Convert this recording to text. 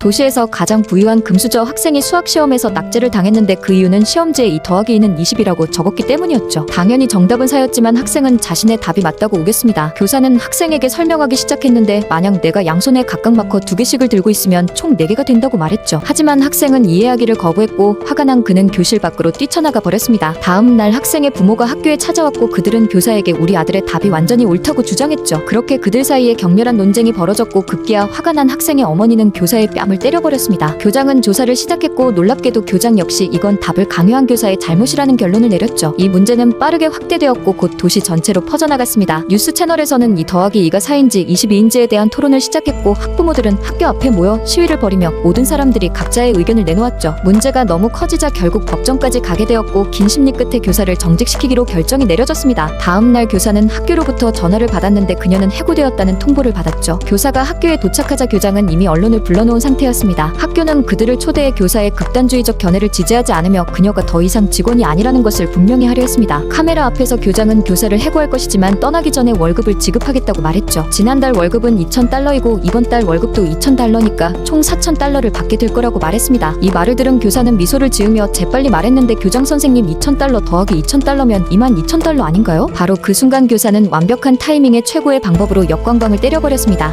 도시에서 가장 부유한 금수저 학생이 수학 시험에서 낙제를 당했는데 그 이유는 시험지에 이 더하기 2는 20이라고 적었기 때문이었죠. 당연히 정답은 사였지만 학생은 자신의 답이 맞다고 우겼습니다. 교사는 학생에게 설명하기 시작했는데 만약 내가 양손에 각각 마커 두 개씩을 들고 있으면 총 4개가 된다고 말했죠. 하지만 학생은 이해하기를 거부했고 화가 난 그는 교실 밖으로 뛰쳐나가 버렸습니다. 다음 날 학생의 부모가 학교에 찾아왔고 그들은 교사에게 우리 아들의 답이 완전히 옳다고 주장했죠. 그렇게 그들 사이에 격렬한 논쟁이 벌어졌고 급기야 화가 난 학생의 어머니는 교사의 뺨을 때려버렸습니다. 교장은 조사를 시작했고 놀랍게도 교장 역시 이건 답을 강요한 교사의 잘못이라는 결론을 내렸죠. 이 문제는 빠르게 확대되었고 곧 도시 전체로 퍼져나갔습니다. 뉴스 채널에서는 이 더하기 2가 4인지 22인지에 대한 토론을 시작했고 학부모들은 학교 앞에 모여 시위를 벌이며 모든 사람들이 각자의 의견을 내놓았죠. 문제가 너무 커지자 결국 법정까지 가게 되었고 긴 심리 끝에 교사를 정직시키기로 결정이 내려졌습니다. 다음 날 교사는 학교로부터 전화를 받았는데 그녀는 해고되었다는 통보를 받았죠. 교사가 학교에 도착하자 교장은 이미 언론을 불러놓은 상태 였습니다. 학교는 그들을 초대해 교사의 극단주의적 견해를 지지하지 않으며 그녀가 더 이상 직원이 아니라는 것을 분명히 하려 했습니다. 카메라 앞에서 교장은 교사를 해고할 것이지만 떠나기 전에 월급을 지급하겠다고 말했죠. 지난달 월급은 2,000달러이고 이번 달 월급도 2,000달러니까 총 4,000달러를 받게 될 거라고 말했습니다. 이 말을 들은 교사는 미소를 지으며 재빨리 말했는데 교장 선생님 2,000달러 더하기 2,000달러면 22,000달러 아닌가요? 바로 그 순간 교사는 완벽한 타이밍의 최고의 방법으로 역광광을 때려버렸습니다.